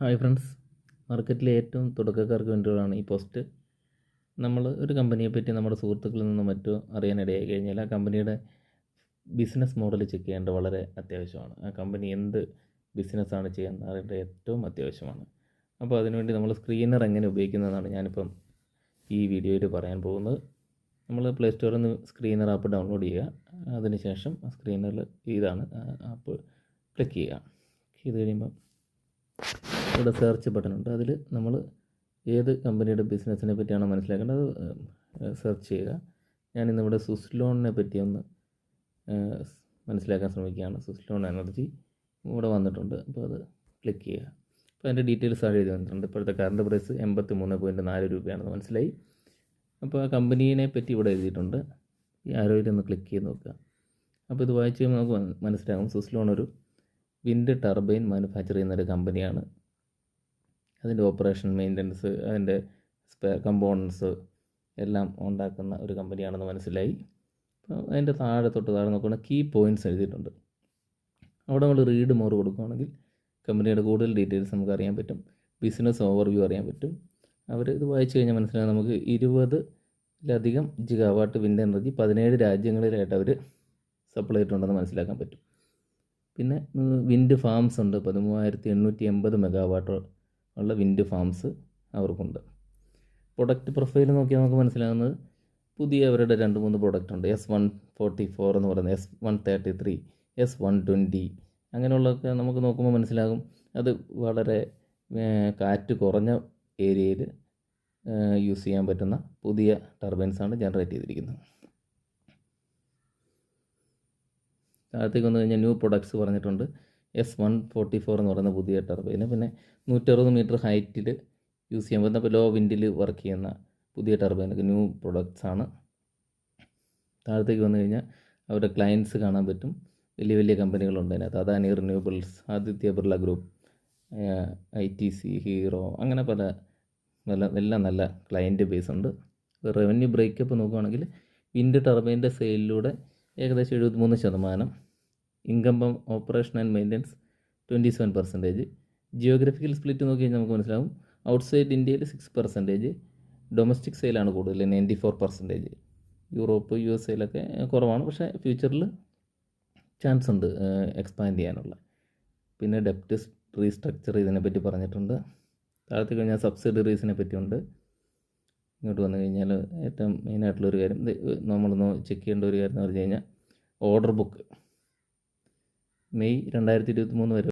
Hi friends മാർക്കറ്റിലെ ഏറ്റവും തുടക്കക്കാർക്ക് വേണ്ടിയുള്ളതാണ് ഈ പോസ്റ്റ് നമ്മൾ ഒരു കമ്പനിയെ പറ്റി നമ്മുടെ സുഹൃത്തുക്കളിൽ നിന്നും മറ്റോ അറിയാനിടയായി കഴിഞ്ഞാൽ ആ കമ്പനിയുടെ ബിസിനസ് മോഡൽ ചെക്ക് ചെയ്യേണ്ടത് വളരെ അത്യാവശ്യമാണ്. ആ കമ്പനി എന്ത് ബിസിനസ്സാണ് ചെയ്യുന്നത് അറിയേണ്ടത് ഏറ്റവും അത്യാവശ്യമാണ്. അപ്പോൾ അതിനുവേണ്ടി നമ്മൾ സ്ക്രീനർ എങ്ങനെ ഉപയോഗിക്കുന്നതെന്നാണ് ഞാനിപ്പം ഈ വീഡിയോയിൽ പറയാൻ പോകുന്നത്. നമ്മൾ പ്ലേ സ്റ്റോറിൽ നിന്ന് സ്ക്രീനർ ആപ്പ് ഡൗൺലോഡ് ചെയ്യുക. അതിനുശേഷം സ്ക്രീനറിൽ ഇതാണ് ആപ്പ് ക്ലിക്ക് ചെയ്യുക. ചെയ്ത് കഴിയുമ്പം ഇവിടെ സെർച്ച് ബട്ടൺ ഉണ്ട്. അതിൽ നമ്മൾ ഏത് കമ്പനിയുടെ ബിസിനസ്സിനെ പറ്റിയാണോ മനസ്സിലാക്കേണ്ടത് സെർച്ച് ചെയ്യുക. ഞാനിന്നിവിടെ സുസ്ലോണിനെ പറ്റി ഒന്ന് മനസ്സിലാക്കാൻ ശ്രമിക്കുകയാണ്. സുസ്ലോൺ എനർജി ഇവിടെ വന്നിട്ടുണ്ട്. അപ്പോൾ അത് ക്ലിക്ക് ചെയ്യുക. അപ്പോൾ അതിന്റെ ഡീറ്റെയിൽസ് ആ എഴുതി വന്നിട്ടുണ്ട്. ഇപ്പോഴത്തെ കറണ്ട് പ്രൈസ് എൺപത്തി മൂന്ന് പോയിന്റ് നാല് രൂപയാണെന്ന് മനസ്സിലായി. അപ്പോൾ ആ കമ്പനീനെ പറ്റി ഇവിടെ എഴുതിയിട്ടുണ്ട്. ഈ ആരോഗ്യം ഒന്ന് ക്ലിക്ക് ചെയ്ത് നോക്കുക. അപ്പോൾ ഇത് വായിച്ച് നമുക്ക് മന- മനസ്സിലാകും. സുസ്ലോൺ ഒരു വിൻഡ് ടർബൈൻ മാനുഫാക്ചർ ചെയ്യുന്ന ഒരു കമ്പനിയാണ്. അതിന്റെ ഓപ്പറേഷൻ മെയിന്റനൻസ് അതിന്റെ സ്പെയർ കമ്പോണൻസ് എല്ലാം ഉണ്ടാക്കുന്ന ഒരു കമ്പനിയാണെന്ന് മനസ്സിലായി. അതിന്റെ താഴെ തൊട്ട് താഴെ നോക്കുകയാണെങ്കിൽ കീ പോയിന്റ്സ് എഴുതിയിട്ടുണ്ട്. അവിടെ നമ്മൾ റീഡ് മോർ കൊടുക്കുകയാണെങ്കിൽ കമ്പനിയുടെ കൂടുതൽ ഡീറ്റെയിൽസ് നമുക്ക് അറിയാൻ പറ്റും. ബിസിനസ് ഓവർവ്യൂ അറിയാൻ പറ്റും. അവർ ഇത് വായിച്ചു കഴിഞ്ഞാൽ മനസ്സിലാകും നമുക്ക് ഇരുപതിലധികം ജിഗാവാട്ട് വിൻഡ് എനർജി പതിനേഴ് രാജ്യങ്ങളിലായിട്ട് അവർ സപ്ലൈ ചെയ്തിട്ടുണ്ടെന്ന് മനസ്സിലാക്കാൻ പറ്റും. പിന്നെ വിൻഡ് ഫാംസ് ഉണ്ട്. പതിമൂവായിരത്തി എണ്ണൂറ്റി എൺപത് മെഗാവാട്ട് ഉള്ള വിൻഡ് ഫാംസ് അവർക്കുണ്ട്. പ്രൊഡക്റ്റ് പ്രൊഫൈൽ നോക്കിയാൽ നമുക്ക് മനസ്സിലാകുന്നത് പുതിയ അവരുടെ രണ്ട് മൂന്ന് പ്രൊഡക്റ്റ് ഉണ്ട്. എസ് വൺ ഫോർട്ടി ഫോർ എന്ന് പറയുന്നത് S one thirty three S one twenty അങ്ങനെയുള്ളതൊക്കെ നമുക്ക് നോക്കുമ്പോൾ മനസ്സിലാകും. അത് വളരെ കാറ്റ് കുറഞ്ഞ ഏരിയയിൽ യൂസ് ചെയ്യാൻ പറ്റുന്ന പുതിയ ടർബൈൻസാണ് ജനറേറ്റ് ചെയ്തിരിക്കുന്നത്. താഴത്തേക്ക് വന്നു കഴിഞ്ഞാൽ ന്യൂ പ്രൊഡക്ട്സ് പറഞ്ഞിട്ടുണ്ട്. എസ് വൺ ഫോർട്ടി ഫോർ എന്ന് പറയുന്ന പുതിയ ടർബൈന് പിന്നെ നൂറ്ററുപത് മീറ്റർ ഹൈറ്റിൽ യൂസ് ചെയ്യാൻ പറ്റുന്ന ലോ വിൻഡിൽ വർക്ക് ചെയ്യുന്ന പുതിയ ടർബൈനൊക്കെ ന്യൂ പ്രൊഡക്ട്സ് ആണ്. താഴത്തേക്ക് വന്നു കഴിഞ്ഞാൽ അവരുടെ ക്ലയൻസ് കാണാൻ പറ്റും. വലിയ വലിയ കമ്പനികളുണ്ട് അതിനകത്ത്. Adani renewables Aditya Birla group I T C Hero അങ്ങനെ പല നല്ല എല്ലാം നല്ല ക്ലയന്റ് ബേസ് ഉണ്ട്. റവന്യൂ ബ്രേക്കപ്പ് നോക്കുകയാണെങ്കിൽ വിൻഡ് ടർബൈന്റെ സെയിലിലൂടെ ഏകദേശം എഴുപത്തിമൂന്ന് ശതമാനം income operation and maintenance twenty seven percentage geographical split നോക്കി കഴിഞ്ഞാൽ നമുക്ക് മനസ്സിലാവും. ഔട്ട്സൈഡ് ഇന്ത്യയിൽ സിക്സ് പെർസെന്റേജ് ഡൊമസ്റ്റിക് സെയിലാണ് കൂടുതൽ ninety four percentage Europe U S എയിലൊക്കെ കുറവാണ്. പക്ഷേ ഫ്യൂച്ചറിൽ ചാൻസ് ഉണ്ട് എക്സ്പാൻഡ് ചെയ്യാനുള്ള. പിന്നെ ഡെപ്റ്റ് റീസ്ട്രക്ചർ ഇതിനെപ്പറ്റി പറഞ്ഞിട്ടുണ്ട്. താഴത്തെ കഴിഞ്ഞാൽ സബ്സിഡറീസിനെ പറ്റിയുണ്ട് ഇങ്ങോട്ട് വന്നു കഴിഞ്ഞാൽ ഏറ്റവും മെയിനായിട്ടുള്ളൊരു കാര്യം നമ്മളൊന്ന് ചെക്ക് ചെയ്യേണ്ട ഒരു കാര്യം എന്ന് പറഞ്ഞു കഴിഞ്ഞാൽ ഓർഡർ ബുക്ക് മെയ് രണ്ടായിരത്തി ഇരുപത്തി മൂന്ന് വരെ